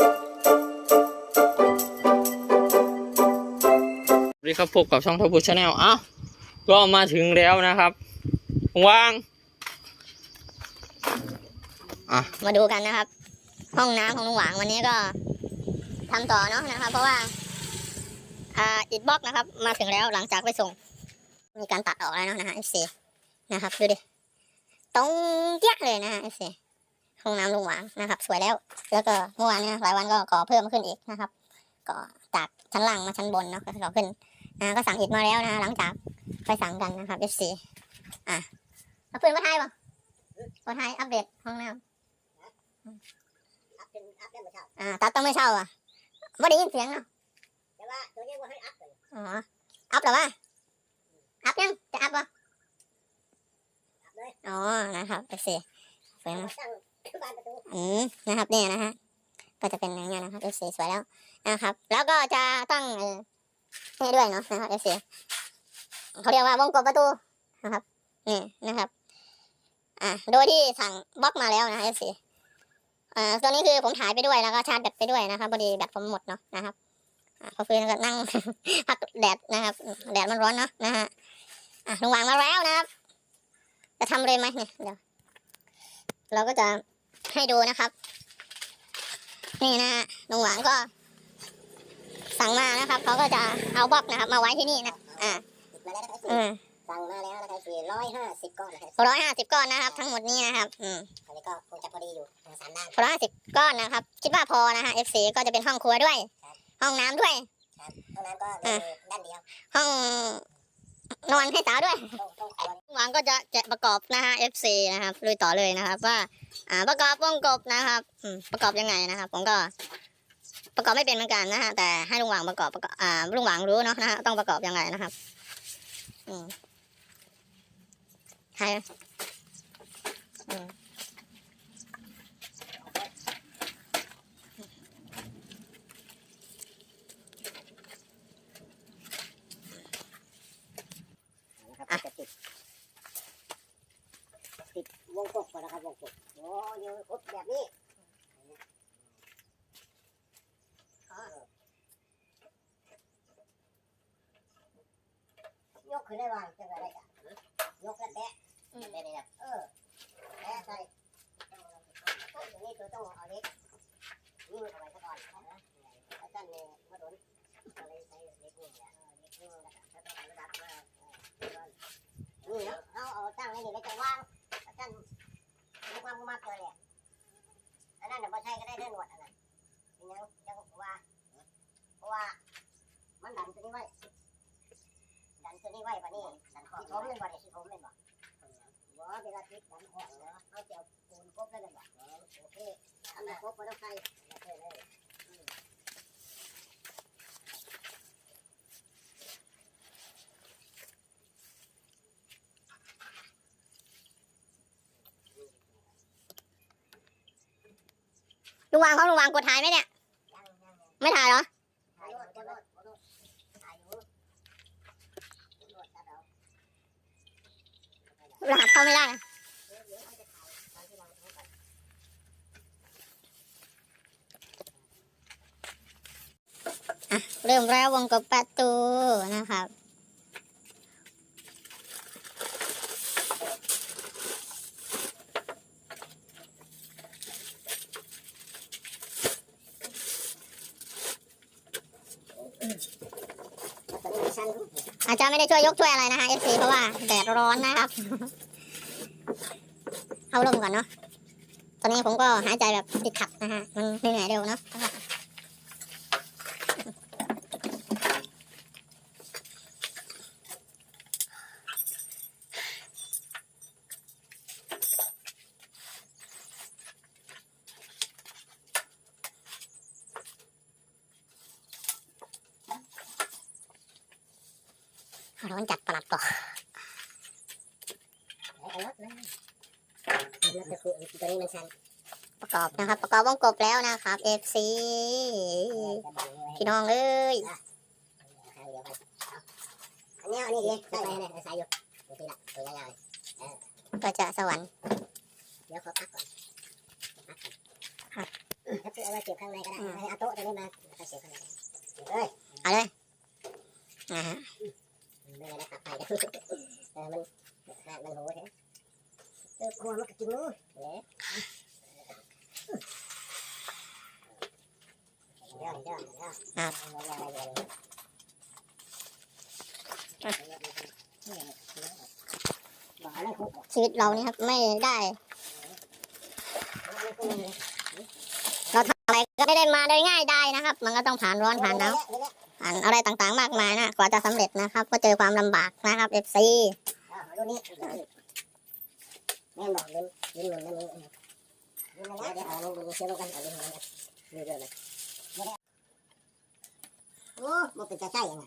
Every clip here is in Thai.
สวัสดีครับพบกับช่องทบูชาแนลอ้าวก็มาถึงแล้วนะครับวางอะมาดูกันนะครับ ห้องน้ำของลุงหวางวันนี้ก็ทำต่อเนาะนะครับ เพราะว่า อ่าอิดบล็อกนะครับ มาถึงแล้วหลังจากไปส่ง มีการตัดออกแล้วเนาะนะฮะ FC นะครับดูดิตรงเตี้ยเลยนะฮะ FC ห้องน้ำลุงหวางนะครับ สวยแล้ว แล้วก็เมื่อวานเนี่ยหลายวันก็ก่อเพิ่มขึ้นอีกนะครับก่อจากชั้นล่างมาชั้นบนเนาะก็ก่อขึ้นนะก็สั่งอิฐมาแล้วนะ หลังจากไปสั่งกันนะครับ FC อะเอาปืนมาไทยป่ะมาไทยอัปเดตห้องน้ำอ่าตัดต้องไม่เช่าอะไม่ได้ยินเสียงเนาะแต่ว่าตัวนี้ว่าให้อัพเลยอ๋ออัพหรอวะอัพยังจะอัพปะอ๋อ นะครับเอฟซีสวยม อืมนะครับเนี่ยนะฮะก็จะเป็นอย่างเงี้ยนะครับเอฟซีสวยแล้วนะครับ แล้วก็จะตั้งเนี่ด้วยเนาะนะครับเอฟซีเขาเรียกว่าวงกบประตูนะครับนี่นะครับ อ่าโดยที่สั่งบล็อกมาแล้วนะเอฟซีอ่าตัวนี้คือผมถ่ายไปด้วยแล้วก็ชาร์จแบตไปด้วยนะครับพอดีแบตผมหมดเนาะนะครับอ่าพอฟื้นก็นั่งพักแดดนะครับ แดดมันร้อนเนาะนะฮะอะลงวางมาแล้วนะครับ จะทำเลยไหมเนี่ยเดี๋ยวเราก็จะ ให้ดูนะครับ นี่นะฮะลุงหวางก็ สั่งมานะครับเขาก็จะเอาบล็อกนะครับ มาไว้ที่นี่นะอ่าติดมาแล้วนะครับอืมสั่งมาแล้วนะครับสี่ร้อยห้าสิบก้อนนะครับร้อยห้าสิบก้อนนะครับ ทั้งหมดนี้นะครับ อืมอันนี้ก็คงจะพอดีอยู่ทั้งสามด้านร้อยห้าสิบก้อนนะครับ คิดว่าพอนะฮะ FC ก็จะเป็นห้องครัวด้วย ห้องน้ำด้วยครับห้องน้ำก็มีด้านเดียวห้อง นอนให้สาวด้วยต้องหวังก็จะแกะประกอบนะฮะ FC นะครับลุยต่อเลยนะครับ ว่า อ่า ประกอบวงกบนะครับประกอบยังไงนะครับ ผมก็ ประกอบไม่เป็นเหมือนกันนะฮะแต่ให้ลุงหวังประกอบประกอบอ่าลุงหวังรู้เนาะนะฮะต้องประกอบยังไงนะครับอืมใช่อืม นะครับจะติดติดวง ก่อนนะครับวงกบโอ้เดี๋ยวกบแบบนี้ยกขึ้นได้บ้างจังอะไรกันยกแล้วแตะได้เลยครับเออแตะใส่ตรงนี้คือต้องเอาเล็กนี่มันเอาไว้ซะก่อนนะแล้วท่านเนี่ยมาโดนก็เลยใส่เล็กนี่แหละเล็กนี่แล้วก็ถ้าต้องระดับมา นี่เนาะเอาเอาตั้งไว้นี่ไม่ต้องวางแล้วท่านมีความมากเลยเนี่ยอันนั้นเดี๋ยวมาใช้ก็ได้เรื่องหนวดอันนั้นเป็นยังยังว่าเพราะว่ามันดันตัวนี้ไว้ดัน ตัวนี้ไว้ปะนี่ดันที่ผมเล่นบ่เนี่ยที่ผมเล่นบ่บ่เวลาติดดันออกเนาะเอาจียวปูนกบได้เลยบ่โอเคทำแบบกบก็ต้องใส่โอเคเลยลุงวางเขาลุงวางกดถ่ายไหมเนี่ย ไม่ถ่ายเหรอ ถ่ายอยู่ถ่ายอยู่ถ่ายอยู่ตำรวจจับเอา รหัสเข้าไม่ได้นะเริ่มแล้ววงกบประตูนะครับอ อาจารย์ไม่ได้ช่วยยกช่วยอะไรนะคะเอสซีเพราะว่าแดดร้อนนะครับ เข้าลมก่อนเนาะตอนนี้ผมก็หายใจแบบติดขัดนะฮะมันเหนื่อยเร็วเนาะ ร้นจัดประหลัดก่อนประกอบนะครับ ประกอบวงกบแล้วนะครับ FC พี่น้องเอ้ยอันนี้อันนี้ดิใส่ไปเลยใส่อยู่ดูทีละตัวยาวก็จะสวรรค์เดี๋ยวขอพักก่อนถ้าเอาไว้เก็บข้างในก็ได้เอาโต๊ะตัวนี้มาเอาเสียบข้างในเอ้ยเอาเลยนะฮะ ไม่ได้ตัดไปเออมันหากมันโหใช่เออกลัวมันก็กินนู้เอ๊ะยอดยอดยอดอะไรเลยบอกอะไรคุกบชีวิตเรานี่ครับไม่ได้ เราทำอะไรก็ไม่ได้มาได้ง่ายได้นะครับ มันก็ต้องผ่านร้อนผ่านหนาว ผ่านอะไรต่างๆ มากมายนะกว่าจะสำเร็จนะครับ ก็เจอความลำบากนะครับ FC อ่ารุ่นนี้แม่บอกเล่นเล่นเงินนั่นนี่เล่นอะไรเดี๋ยวเอาลงดูเชื่อลงกันเอาลงกันเรื่อยๆเลยโอ้มันเป็นจะใช่ยังไง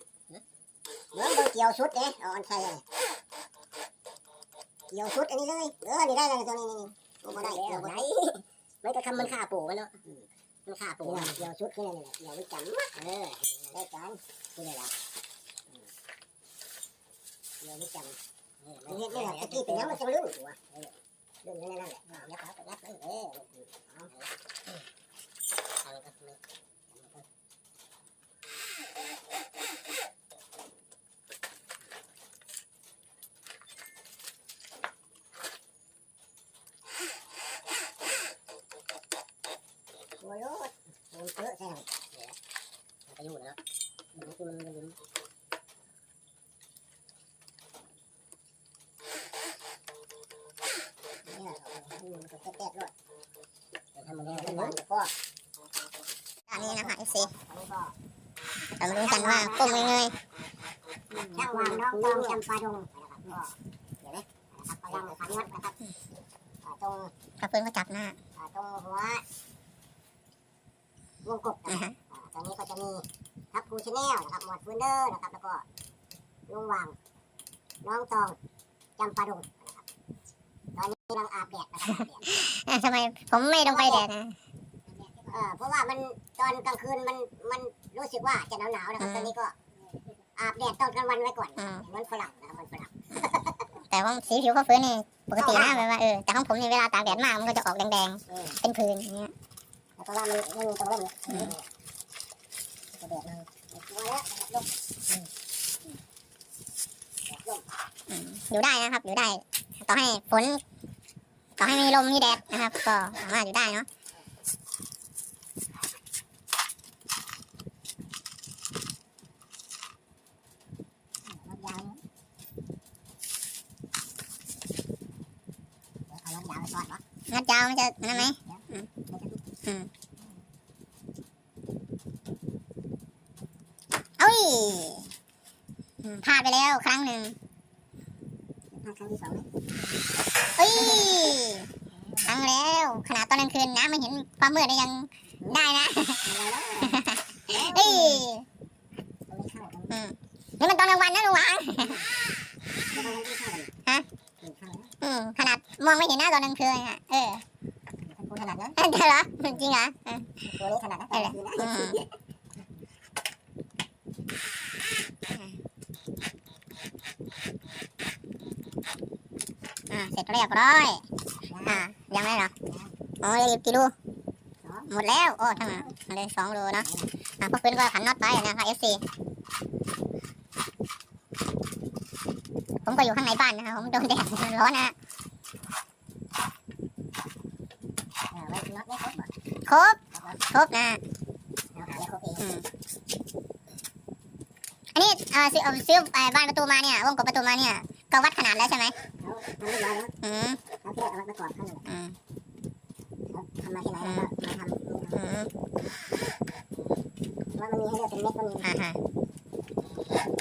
เดี๋ยวเกี่ยวชุดเด้เอาอันใช่ยังเกี่ยวชุดอันนี้เลยเออนี่ได้เลยตัวนี้นี่โอ้มาได้เกี่ยวไหนไม่ก็ทำมันฆ่าปู่มันเนาะ มันฆ่าปูเดียวชุดขึ้นนี่ยเดียวไม่จำเออได้กันนี่แหละเดียวไม่จำมันเฮ็ดนี่แหละตะกี้เป็นยังมันจะลื่นหัวลื่นนั่นนั่นแหละยับขายับเลยเออเอาก็โอ้ยโอ้ยโอ้ยเยอะใช่ไหมมันก็อยู่แล้วมันคือมันมัน เนี่ยมันก็แตกๆด้วยทำมันให้มันก็ อันนี้นะคะ FC อันนี้ก็ เรามาดูกันว่าก้มเงยช่างวางน้องตองจำปาดงนะครับก็เดี๋ยวนะครับไปยังขันน็อตนะครับตรงๆถ้าเพื่อนก็จับหน้าตรงหัววงกบอ่าฮะตรงนี้ก็จะมีทับคูชแนลนะครับหมวดฟูนเดอร์นะครับ แล้วก็ลุงวางน้องตองจำปาดงนะครับตอนนี้กำลังอาบแดดนะครับทำไมผมไม่ลงไปแดดนะเออเพราะว่ามันตอนกลางคืนมันมัน รู้สึกว่าจะหนาวหนาวๆนะครับตอนนี้ก็อาบแดดตอนกลางวันไว้ก่อนอืมมันฝรั่งนะครับมันฝรั่งแต่ว่าสีผิวเขาฟื้นนี่ปกตินะแบบว่าเออแต่ของผมนี่เวลาตากแดดมากมันก็จะออกแดงเออๆเป็นผื่นอย่างเงี้ยเพราะว่ามันมันมีตรงนี้จะแดดมันมาแล้วลมอืมอยู่ได้นะครับ อยู่ได้ ต่อให้ฝนต่อให้มีลมมีแดดนะครับ ก็สามารถอยู่ได้เนาะ รถยาวเอารถยาวไปทอดวะ งัดยาว มันจะนั่นไหมอืมอืมเอ้ยอืมพลาดไปแล้วครั้งหนึ่งครั้งที่สองไหมเอ้ยครั้งแล้ว ขนาดตอนกลางคืนนะไม่เห็นความมืดเลยยังได้นะเอ้ยมันไม่เข้าอืมนี่มันตอนกลางวันนะลุงหวางมันไม่เข้าเลยฮะเข้าอืมขนาดมองไม่เห็นหน้าตอนกลางคืนอะเออ คุณขนาดนั้นเออเดี๋ยวเหรอจริงเหรอเออตัวนี้ขนาดนั้นแต่คือนะอืมอ่าเสร็จเรียบร้อยอ่ายังไม่เหรอโอ้ยรีบกี่รูหมดแล้วโอ้ทั้งเหลยสองรูเนอะอ่าพวกคุณก็ขันน็อตไปนะคะ FC ผมก็อยู่ข้างในบ้านนะครับผมโดนแดดมันร้อนนะฮะ ไว้น็อตไม่ครบ ครบ ครบนะเราหาไม่ครบเองอืมอันนี้เอ่อซื้อเอาซื้อเอ่อบ้านประตูมาเนี่ยวงกบประตูมาเนี่ย ก็วัดขนาดแล้วใช่ไหมทำเรียบร้อยแล้วอืมเอาแค่เอาไว้ประกอบข้างหนึ่งอืมทำมาที่ไหนแล้วก็มาทำอืมว่ามันมีให้เลือกเป็นเม็ดก็มีอ่าฮะ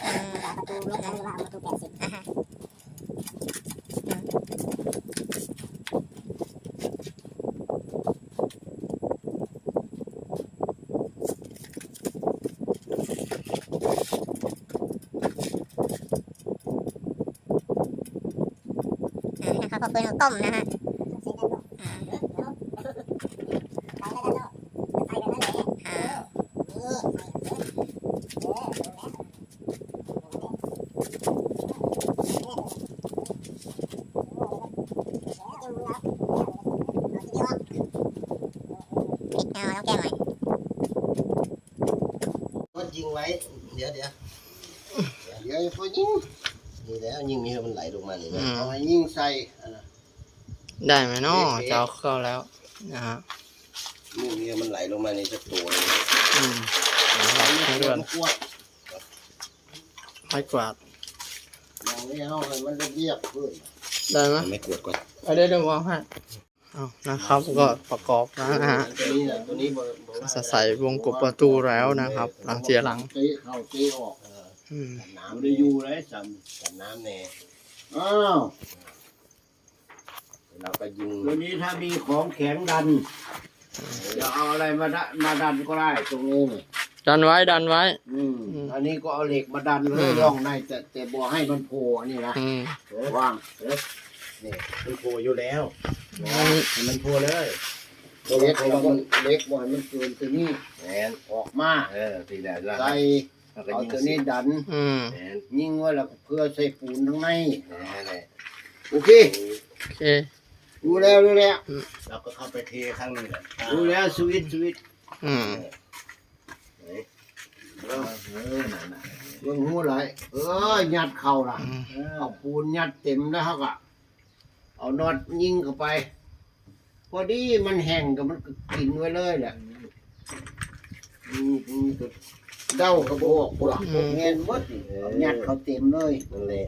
อืมประตูเม็ดนั้นหรือว่าประตูแปดสิบอ่าฮะ ต้มนะฮะยิงไว้ เดี๋ยวเดี๋ยวเดี๋ยวพอยิงนี่แล้วยิงนี่มันไหลลงมาเลยนะเอายิงใส่ ได้ไหมเนาะจะเอาเข้าแล้วนะฮะยิงนี่ให้มันไหลลงมาในสักตัวหนึงอืมนะครับให้ด่วนขวดให้กวาดอย่างนี้เอาให้มันเรียบๆขึ้นได้ไหมไม่กวดก่อนเอาเดี๋ยวเดี๋ยววางให้เอานะครับก็ประกอบนะฮะตัวนี้น่ะตัวนี้บ่บ่ว่าจะใส่วงกบประตูแล้วนะครับ หลังเสียหลังเตะเข้าเตะออกเอออืมน้ำไม่ได้อยู่เลยสัมกันน้ำแน่อ้าว เราก็ยิงตัวนี้ถ้ามีของแข็งดันจะเอาอะไรมาดมาดันก็ได้ตรงนี้นี่ดันไว้ดันไว้ อืมอืม อันนี้ก็เอาเหล็กมาดันเลอืยมร่องในแต่แต่บ่ให้มันโผล่อันนี่นะอืมว่างนี่มันโผล่อยู่แล้วอันนี้ให้มันโผล่เลยตัวเล็กเราก็เล็กบ่ให้มันเกินตัวนี้แมนออกมาเออทีเดียวเราใส่เราก็เอายิงตัวนี้ดัน อืมแมนยิงไว้แล้วก็เพื่อใส่ปูนข้างในแมนเลยโอเค โอเค รู้แล้วรู้แล้วเราก็เข้าไปเทข้างนี้แหละรู้แล้วสวิตช์สวิตช์อืมเฮ้ยเออเออนั่นน่ะเบิ่งหูไหลเออยัดเข่าล่ะอืมเออเอาปูนยัดเต็มแล้วเขาก็เอาน็อตยิงเข้าไป พอดีมันแห้งก็มันก็กินไว้เลยแหละอืมอืมก็เด้ากระบอกปลักเงินหมดเอายัดเขาเต็มเลยนั่นแหละ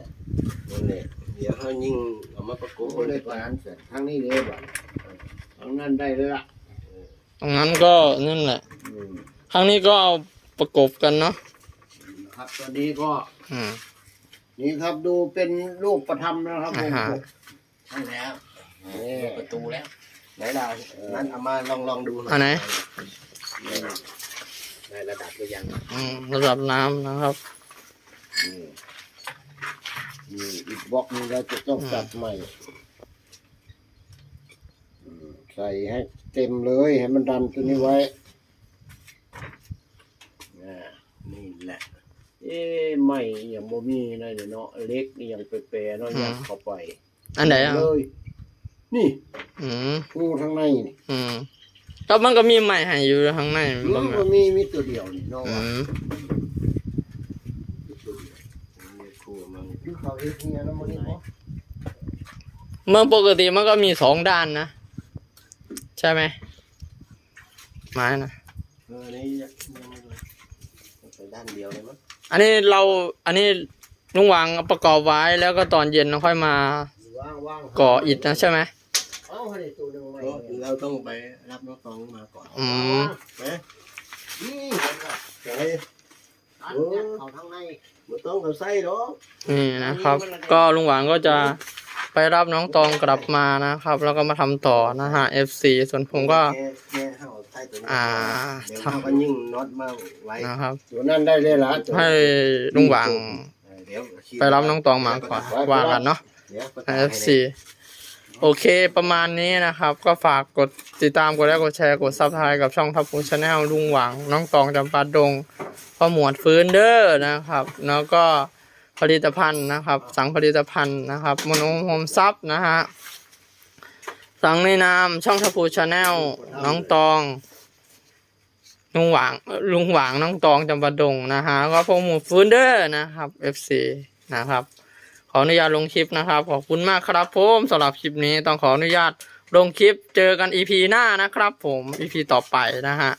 นั่นแหละ เดี๋ยวเขายิงเอามาประกบโอ้เลยปานเสร็จทั้งนี้เลยบ่ะทั้งนั้นได้เลยล่ะตรงนั้นก็นั่นแหละ อืมครั้งนี้ก็เอาประกบกันเนาะครับตอนนี้ก็ อืม นี่ครับดูเป็นรูปประทับนะครับผมอ่าฮะ ใช่แล้วนี่ประตูแล้ว ไหนเรานั้นเอามาลองลองดูหน่อยอันไหนได้ระดับหรือยังอืมระดับน้ำนะครับ นี่ นี่อีกบล็อกหนึงเราจะต้องตัดใหม่อืมใส่ให้เต็มเลยให้มันดันตัวนี้ไว้อ่านี่แหละ เอ๊ะไม่อย่างบ่มีนะเดี๋ยวเนาะเล็กนี่ยังเปรย์ๆเนาะอืมยัดเข้าไป อันไหนอะเลยนี่อืมงูทางในนี่อืมแล้วมันก็มีใหม่ให้อยู่ข้างในมับ้างนไหมก็มีมีตัวเดียวนี่เนาะ อื ว่ะ ม มีครูมัน คือ เขาเฮ็ดเนี่ยนะมื้อนี้บ่เมื่อปกติมันก็มีสองด้านนะ ใช่ไหมไม้นะเออนี่ยังไม่เลยไปด้านเดียวเลยมั้งอันนี้เราอันนี้ลุงวางประกอบไว้แล้วก็ตอนเย็นเราค่อยมาว่างๆก่ออิฐนะใช่ไหมเอาให้ตัวนึงไว้เราต้องไปรับน้องตองมาก่อนอืมนะนี่ใช่อันยัดเขาทางใน ไม่ต้องกับไส้หรอกนี่นะครับ ก็ลุงหวางก็จะไปรับน้องตองกลับมานะครับ แล้วก็มาทำต่อนะฮะ FC ส่วนผมก็แค่แค่เข้าไส้ตัวนี้อ่าเดี๋ยวเขาก็ยิ่งน็อตมาไว้นะครับ ตัวนั้นได้เลยล่ะตัวให้ลุงหวางเออเดี๋ยวไปรับน้องตองมาก่อนว่ากันเนาะ เดี๋ยวประกาศให้ FC โอเคประมาณนี้นะครับ ก็ฝากกดติดตามกดไลค์กดแชร์กดซับสไครต์กับช่องทับพูชาแนลลุงหวัง น้องตองจำปาดง พ่อหมวดฟื้นเด้อนะครับ แล้วก็ผลิตภัณฑ์นะครับ สั่งผลิตภัณฑ์นะครับมโนโฮมซับนะฮะสั่งในนามช่องทัพูชาแนลน้องตองลุงหวางลุงหวางน้องตองจำปาดงนะฮะก็พ่อหมวดฟื้นเด้อนะครับ FC นะครับ ขออนุญาตลงคลิปนะครับ ขอบคุณมากครับผมสำหรับคลิปนี้ต้องขออนุญาตลงคลิปเจอกัน EP หน้านะครับผม EP ต่อไปนะฮะ